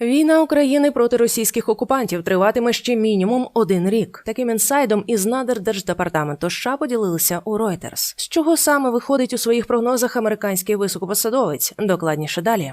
Війна України проти російських окупантів триватиме ще мінімум один рік. Таким інсайдом із надр Держдепартаменту США поділилися у Reuters. З чого саме виходить у своїх прогнозах американський високопосадовець? Докладніше далі.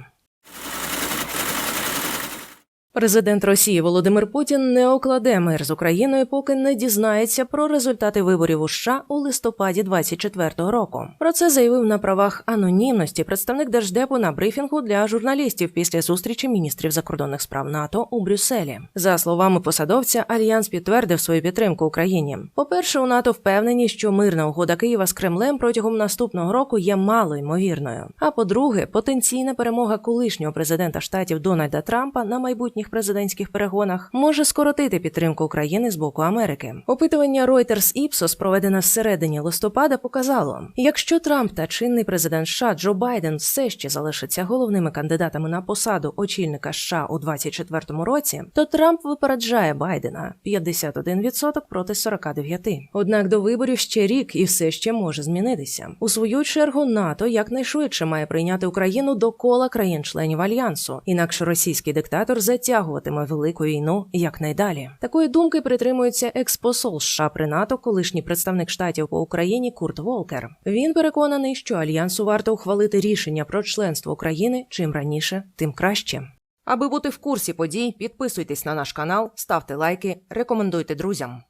Президент Росії Володимир Путін не окладе мир з Україною, поки не дізнається про результати виборів у США у листопаді 24-го року. Про це заявив на правах анонімності представник держдепу на брифінгу для журналістів після зустрічі міністрів закордонних справ НАТО у Брюсселі. За словами посадовця, альянс підтвердив свою підтримку Україні. По-перше, у НАТО впевнені, що мирна угода Києва з Кремлем протягом наступного року є мало ймовірною. А по-друге, потенційна перемога колишнього президента штатів Дональда Трампа на майбутніх президентських перегонах може скоротити підтримку України з боку Америки. Опитування Reuters Ipsos, проведене всередині листопада, показало: якщо Трамп та чинний президент США Джо Байден все ще залишаться головними кандидатами на посаду очільника США у 2024 році, то Трамп випереджає Байдена 51% проти 49%. Однак до виборів ще рік і все ще може змінитися. У свою чергу НАТО якнайшвидше має прийняти Україну до кола країн-членів альянсу, інакше російський диктатор затягуватиме велику війну якнайдалі. Такої думки притримується експосол США при НАТО, колишній представник штатів по Україні Курт Волкер. Він переконаний, що альянсу варто ухвалити рішення про членство України чим раніше, тим краще. Аби бути в курсі подій, підписуйтесь на наш канал, ставте лайки, рекомендуйте друзям.